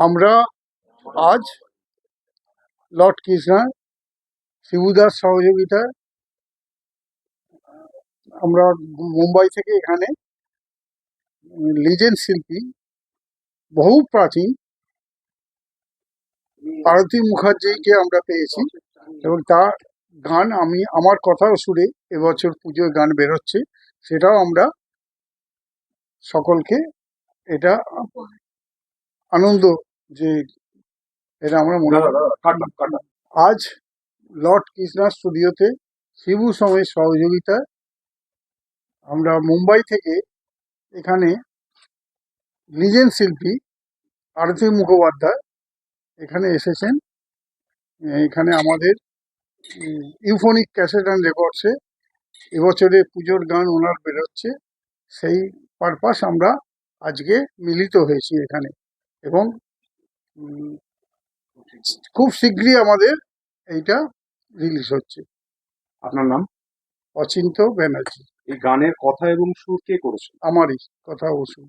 আমরা আজ লর্ড কৃষ্ণা শিবুদার সহযোগিতায় আমরা মুম্বাই থেকে এখানে লিজেন্ড শিল্পী, বহু প্রাচীন আরতি মুখার্জিকে আমরা পেয়েছি এবং তার গান আমি, আমার কথাও সুরে এবছর পুজোয় গান বেরোচ্ছে, সেটাও আমরা সকলকে এটা আনন্দ যে এটা আমরা মনে করি আজ লর্ড কৃষ্ণা স্টুডিওতে শিবু সমের সহযোগিতা আমরা মুম্বাই থেকে এখানে লিজেন্ড শিল্পী আরতি মুখোপাধ্যায় এখানে এসেছেন। এখানে আমাদের ইউফোনিক ক্যাসেট অ্যান্ড রেকর্ডসে এবছরে পুজোর গান ওনার বেরোচ্ছে। সেই পারপাস আমরা আজকে মিলিত হয়েছি এখানে এবং খুব শীঘ্রই আমাদের এইটা রিলিজ হচ্ছে। আপনার নাম? অচিন্ত ব্যানার্জি। এই গানের কথা এবং সুর কে করেছে আমারই কথা অবশ্যই